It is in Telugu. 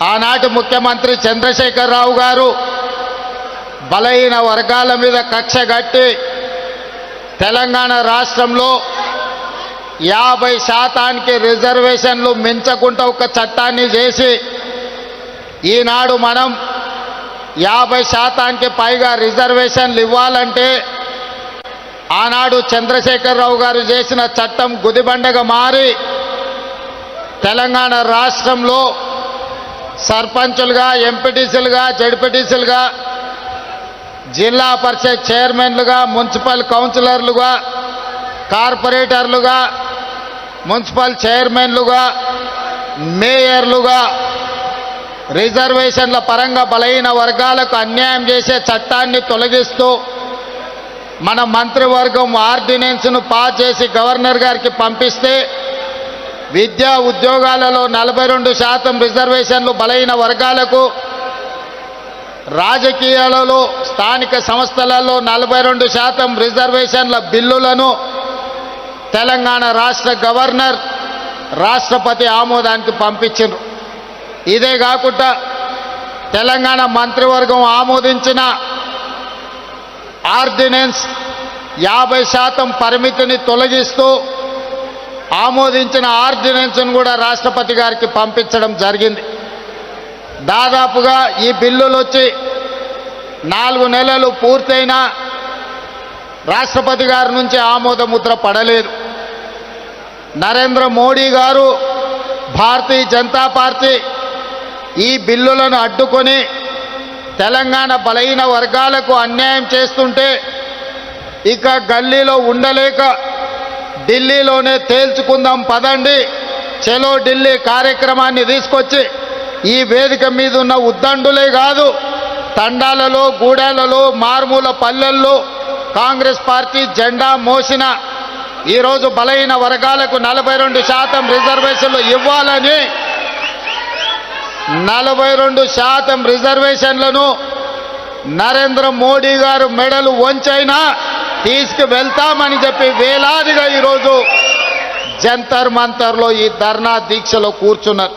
ఆనాటి ముఖ్యమంత్రి చంద్రశేఖరరావు గారు బలహీన వర్గాల మీద కక్ష కట్టి తెలంగాణ రాష్ట్రంలో యాభై శాతానికి రిజర్వేషన్లు మించకుండా ఒక చట్టాన్ని చేసి ఈనాడు మనం యాభై శాతానికి పైగా రిజర్వేషన్లు ఇవ్వాలంటే ఆనాడు చంద్రశేఖరరావు గారు చేసిన చట్టం గుదిబండగా మారి తెలంగాణ రాష్ట్రంలో సర్పంచులుగా ఎంపీటీసీలుగా జడ్పీటీసీలుగా జిల్లా పరిషత్ చైర్మన్లుగా మున్సిపల్ కౌన్సిలర్లుగా కార్పొరేటర్లుగా మున్సిపల్ చైర్మన్లుగా మేయర్లుగా రిజర్వేషన్ల పరంగా బలహీన వర్గాలకు అన్యాయం చేసే చట్టాన్ని తొలగిస్తూ మన మంత్రివర్గం ఆర్డినెన్స్ను పాస్ చేసి గవర్నర్ గారికి పంపిస్తే విద్యా ఉద్యోగాలలో నలభై రెండు శాతం రిజర్వేషన్లు బలహీన వర్గాలకు రాజకీయాలలో స్థానిక సంస్థలలో నలభై రెండు శాతం రిజర్వేషన్ల బిల్లులను తెలంగాణ రాష్ట్ర గవర్నర్ రాష్ట్రపతి ఆమోదానికి పంపించారు ఇదే కాకుండా తెలంగాణ మంత్రివర్గం ఆమోదించిన ఆర్డినెన్స్ యాభై శాతం పరిమితిని తొలగిస్తూ ఆమోదించిన ఆర్డినెన్స్ను కూడా రాష్ట్రపతి గారికి పంపించడం జరిగింది. దాదాపుగా ఈ బిల్లులు వచ్చి నాలుగు నెలలు పూర్తయినా రాష్ట్రపతి గారి నుంచి ఆమోద ముద్ర పడలేదు. నరేంద్ర మోడీ గారు భారతీయ జనతా పార్టీ ఈ బిల్లులను అడ్డుకొని తెలంగాణ బలహీన వర్గాలకు అన్యాయం చేస్తుంటే ఇక గల్లీలో ఉండలేక ఢిల్లీలోనే తేల్చుకుందాం పదండి. చలో ఢిల్లీ కార్యక్రమాన్ని తీసుకొచ్చి ఈ వేదిక మీద ఉన్న ఉద్దండులే కాదు తండాలలో గూడాలలో మారుమూల పల్లెల్లో కాంగ్రెస్ పార్టీ జెండా మోసిన ఈరోజు బలహీన వర్గాలకు నలభై రెండు శాతం రిజర్వేషన్లు ఇవ్వాలని నలభై రెండు శాతం రిజర్వేషన్లను నరేంద్ర మోడీ గారు మెడలు వంచైనా తీసుకు వెళ్తామని చెప్పి వేలాదిగా ఈరోజు జంతర్ మంతర్లో ఈ ధర్నా దీక్షలో కూర్చున్నారు.